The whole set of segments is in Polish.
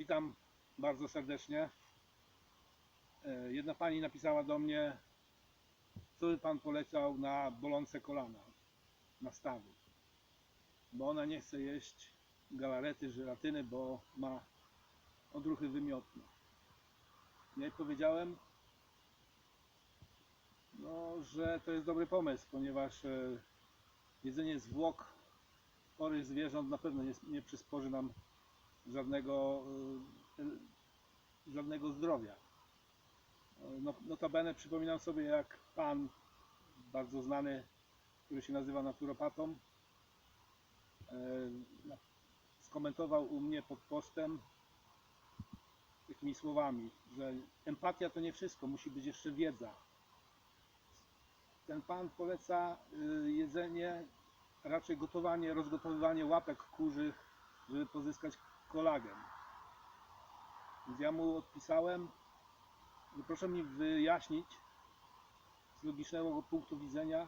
Witam bardzo serdecznie. E, Jedna pani napisała do mnie, co by pan polecał na bolące kolana, na stawy. Bo ona nie chce jeść galarety, żelatyny, bo ma odruchy wymiotne. Ja jej powiedziałem, no, że to jest dobry pomysł, ponieważ e, jedzenie zwłok chorych zwierząt na pewno nie, nie przysporzy nam żadnego, y, żadnego zdrowia. No, notabene przypominam sobie, jak pan bardzo znany, który się nazywa naturopatą, e, skomentował u mnie pod postem takimi słowami, że empatia to nie wszystko, musi być jeszcze wiedza. Ten pan poleca jedzenie, raczej gotowanie, rozgotowywanie łapek kurzych, żeby pozyskać kolagen. Więc ja mu odpisałem, że proszę mi wyjaśnić z logicznego punktu widzenia,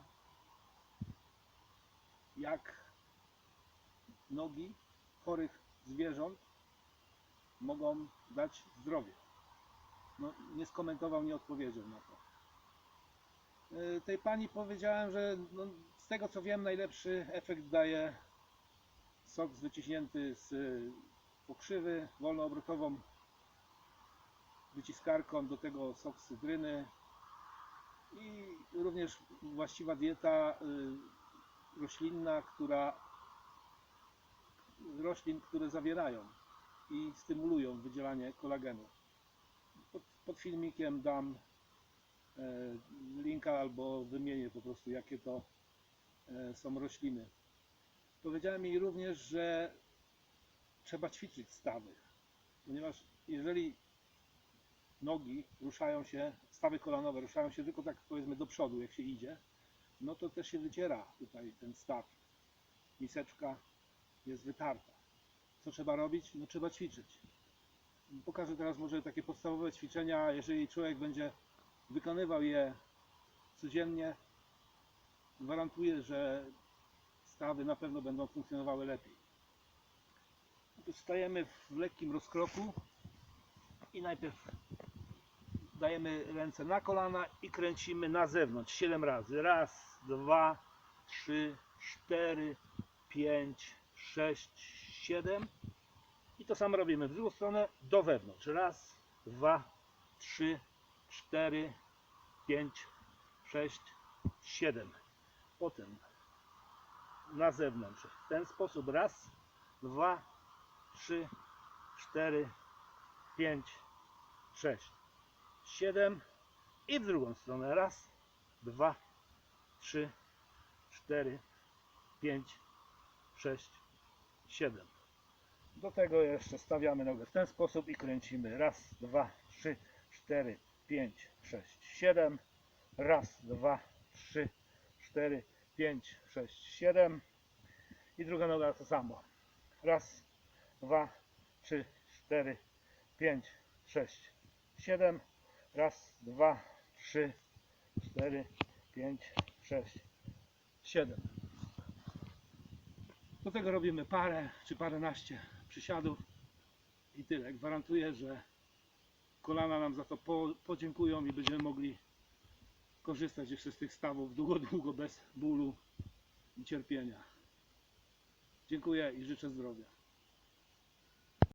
jak nogi chorych zwierząt mogą dać zdrowie. No, nie skomentował, nie odpowiedział na to. Yy, Tej pani powiedziałem, że no, z tego co wiem, najlepszy efekt daje sok wyciśnięty z y, pokrzywy wolnoobrotową wyciskarką, do tego sok z cydryny i również właściwa dieta y, roślinna, która roślin, które zawierają i stymulują wydzielanie kolagenu. Pod, pod filmikiem dam e, linka albo wymienię po prostu jakie to e, są rośliny. Powiedziałem jej również, że trzeba ćwiczyć stawy, ponieważ jeżeli nogi ruszają się, stawy kolanowe ruszają się tylko tak powiedzmy do przodu, jak się idzie, no to też się wyciera tutaj ten staw. Miseczka jest wytarta. Co trzeba robić? No trzeba ćwiczyć. Pokażę teraz może takie podstawowe ćwiczenia, jeżeli człowiek będzie wykonywał je codziennie, gwarantuję, że stawy na pewno będą funkcjonowały lepiej. Tu stajemy w lekkim rozkroku i najpierw dajemy ręce na kolana i kręcimy na zewnątrz 7 razy. Raz, dwa, trzy, cztery, pięć, sześć, siedem. I to samo robimy w drugą stronę do wewnątrz. Raz, dwa, trzy, cztery, pięć, sześć, siedem. Potem na zewnątrz. W ten sposób raz, dwa, trzy, cztery, pięć, sześć, siedem i w drugą stronę. Raz, dwa, trzy, cztery, pięć, sześć, siedem. Do tego jeszcze stawiamy nogę w ten sposób i kręcimy. Raz, dwa, trzy, cztery, pięć, sześć, siedem. Raz, dwa, trzy, cztery, 5, 6, 7 i druga noga to samo. Raz, dwa, trzy, cztery, pięć, sześć, siedem. Raz, dwa, trzy, cztery, pięć, sześć, siedem. Do tego robimy parę czy paręnaście przysiadów i tyle. Gwarantuję, że kolana nam za to po, podziękują i będziemy mogli korzystać jeszcze z tych stawów długo, długo bez bólu i cierpienia. Dziękuję i życzę zdrowia.